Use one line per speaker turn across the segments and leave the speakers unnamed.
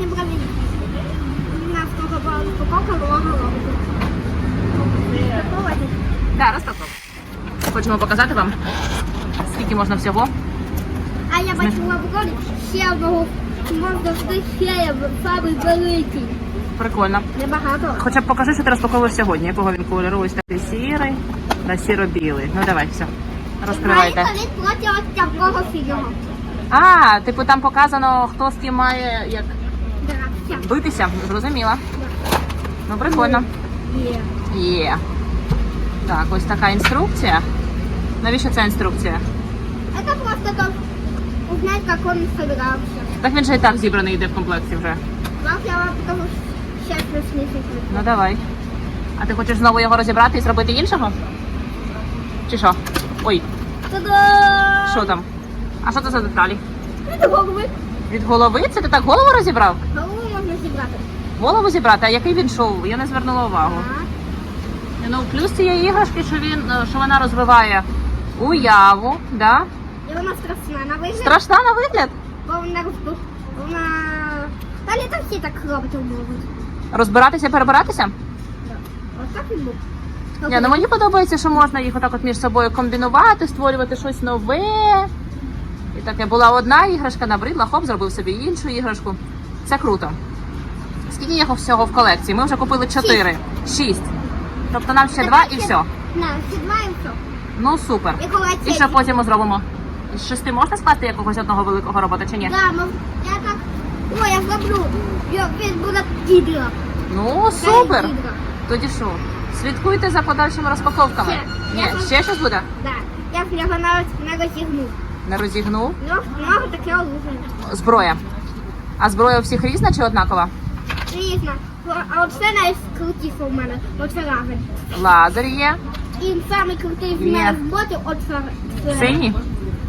Не брали. Нас упаковка. Попробуйте.
Да. Хочемо показати вам, скільки можна всього.
А я бачила в роді ще одного монстра ще самий великий.
Прикольно.
Небагато.
Хоча б покажи, що ти розпаковуєш сьогодні, якого він кольору. Ось такий сірий та сіро-білий. Ну давай, все. Розкривайте.
Він проти ось такого синього.
А, типу там показано, хто з ким має як. Битися. Зрозуміла. Ну, прикольно.
Є.
Є. Так, ось така інструкція. Навіщо ця інструкція?
Это просто как узнать, как он собирался.
Так він же і так зібраний йде в комплекті вже.
Вам я вам покажу сейчас смысл.
Ну давай. А ти хочеш знову його розібрати і зробити іншого? Чи що? Ой,
Та-да!
що там? А що це за деталі?
Це голови.
Від голови? Це ти так голову розібрав?
Голову можна зібрати.
Голову зібрати, а який він шоу? Я не звернула увагу.
Так.
Ну, плюс цієї іграшки, що він е, що вона розвиває уяву, да?
І вона страшна на вигляд.
Страшна на вигляд.
Бо вона Вона... Та літа всі так робити можуть.
Розбиратися, перебиратися?
Ось так і був.
Ні, ну мені подобається, що можна їх отак от між собою комбінувати, створювати щось нове. Таке була одна іграшка, набридла, хоп, зробив собі іншу іграшку. Це круто. Скільки є всього в колекції? Ми вже купили чотири. Шість. Тобто нам ще два і все.
І.
Ну супер.
І
що потім ми зробимо? З шести можна скласти якогось одного великого робота чи ні?
Да, ну, я так... О, я зроблю. Я- Він буде гідра.
Ну супер. Тоді що? Слідкуйте за подальшими розпаковками.
Ще.
Ні, ще щось буде?
Да. Я його навіть не розігнув.
Не розігнув.
Ног, таке оружие.
Зброя. А зброя у всіх різна чи однакова?
Різно. А оце найкрутіше у мене. Оце лагерь.
Лазер є.
І самий крутий в мене з ботів оце. це-
Синій?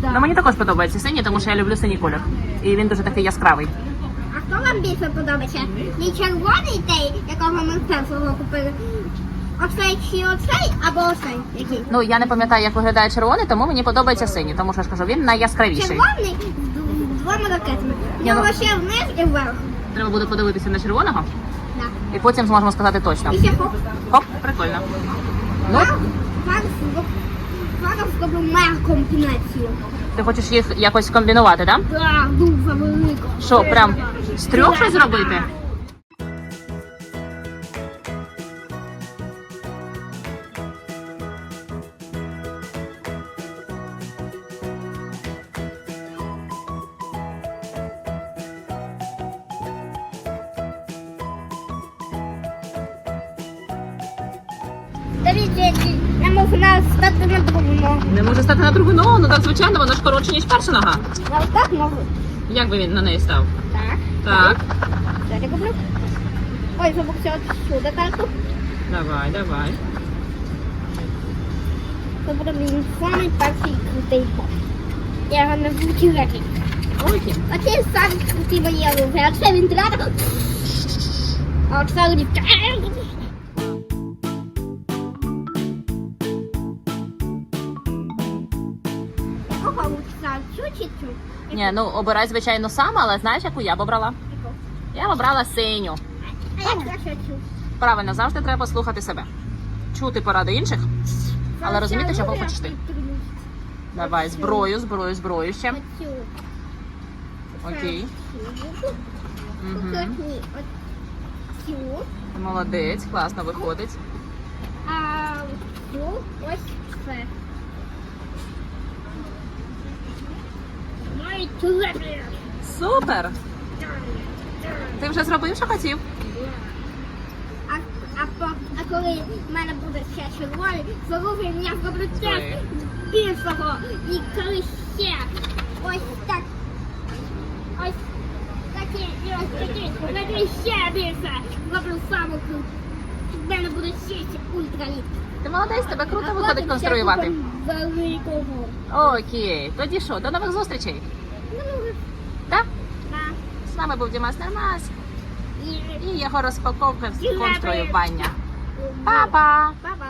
Да.
Ну мені також подобається синій, тому що я люблю синій колір. І він дуже такий яскравий.
А хто вам більше подобається? Не червоний той, якого ми першого купили? Оцей чи оцей, або оцей який?
Ну я не пам'ятаю, як виглядає червоний, тому мені подобається синій, тому що я ж кажу, він найяскравіший.
Червоний з двома ракетами.
Ні, ну-
ще вниз і вверх.
Треба буде подивитися на червоного,
Да.
і потім зможемо сказати точно.
І ще хоп.
Хоп, прикольно. Ну,
Зараз- зроблю мега комбінацію.
ти хочеш їх якось комбінувати, так? Да?
Да, дуже велика.
Що, прям з трьох щось зробити?
Не можу навіть стати на другу ногу.
Не може стати на другу ногу, ну так звичайно, вона ж коротше, ніж перша нога.
Я ось так можу.
Як би він на неї став?
Так.
Так,
Далі куплю. Ой, забувся от сюди карту.
давай, давай.
Це буде мій самий перший крутий бот. Я його не буду рекет.
Окей.
Оце самий крутий мої оружие. Оце він треба. А оце літає. Якого лучше? Цю чи цю?
Ні, ну обирай, звичайно, сам, але знаєш, яку я б обрала?
Яку?
Я б обрала синю.
А я краще цю.
Правильно, завжди треба слухати себе. Чути поради інших. Але розуміти, чого хочеш ти. Давай, зброю, зброю, зброю ще.
Оцю.
Окей. Угу.
Оцю.
Молодець, класно виходить.
А цю ось це. Май телефон.
Супер! Ти вже зробив, що хотів?
А, а, по, а коли в мене буде ще червоний, з оружием я зроблю теж більшого. І коли ще ось так. Ось такі, і ось такі, такі ще більше. Зроблю саму круту. В мене буде ще ще ультраліт.
Ти молодець, тебе круто виходить конструювати.
Великого.
Окей, тоді що, до нових зустрічей.
Ну,
будемо Нермас І його розпаковка з
Дякую.
конструювання. Па-па!
Па-па.